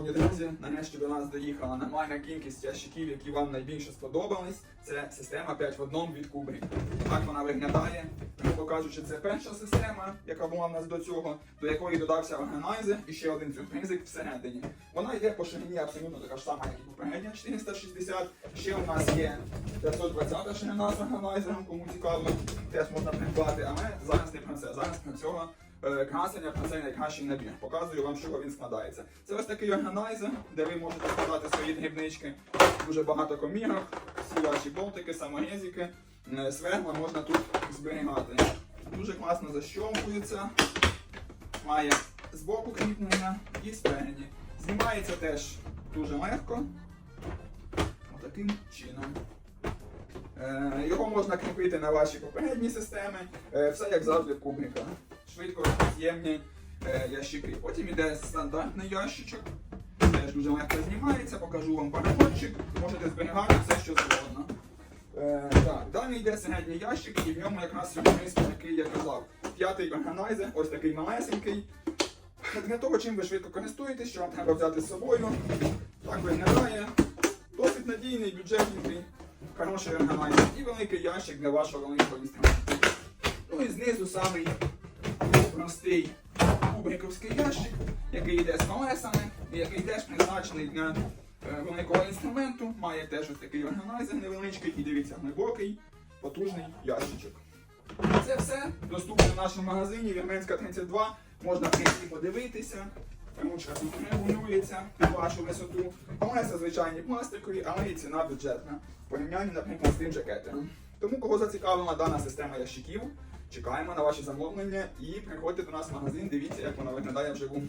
Шановні друзі, нарешті до нас доїхала нормальна кількість ящиків, які вам найбільше сподобались. Це система 5 в одному від Кубрі. Так вона виглядає. Грубо кажучи, це перша система, яка була в нас до цього, до якої додався органайзер і ще один сюрпризик всередині. Вона йде по ширині абсолютно така ж сама, як і попередня 460. Ще у нас є 520 ширина з органайзером, кому цікаво, теж можна придбати. Але зараз не про це. Зараз про цього красення, про цей найкращий набір. Показую вам, з чого він складається. Це ось такий органайзер, де ви можете складати свої дрібнички. Дуже багато комірок, всі ваші болтики, саморезики, е, сверла можна тут зберігати. Дуже класно защовкується, має збоку кріплення і спереді. Знімається теж дуже легко. Отаким чином. Е, Його можна кріпити на ваші попередні системи. Е, Все як завжди в кубриках. Швидко з'ємні е, ящики. Потім іде стандартний ящичок. Теж дуже легко знімається, покажу вам параходчик. Можете зберігати все, що завгодно. Е, так, далі йде середній ящик, і в ньому якраз сюрприз, який я казав. П'ятий органайзер, ось такий малесенький. Для того, чим ви швидко користуєтесь, що вам треба взяти з собою. Так виглядає. Досить надійний, бюджетний, хороший органайзер і великий ящик для вашого великого інструменту. Ну і знизу самий простий кубриковський ящик, який йде з колесами, який теж призначений для е, великого інструменту. Має теж ось такий органайзер невеличкий і дивіться глибокий, потужний ящичок. Це все доступно в нашому магазині Вірменська 32. Можна прийти подивитися. Ручка тут регулюється під вашу висоту. Колеса звичайні пластикові, але і ціна бюджетна. В порівнянні, наприклад, з тим же кетером. Тому кого зацікавила дана система ящиків, чекаємо на ваші замовлення і приходьте до нас в магазин, дивіться, як вона виглядає вживу.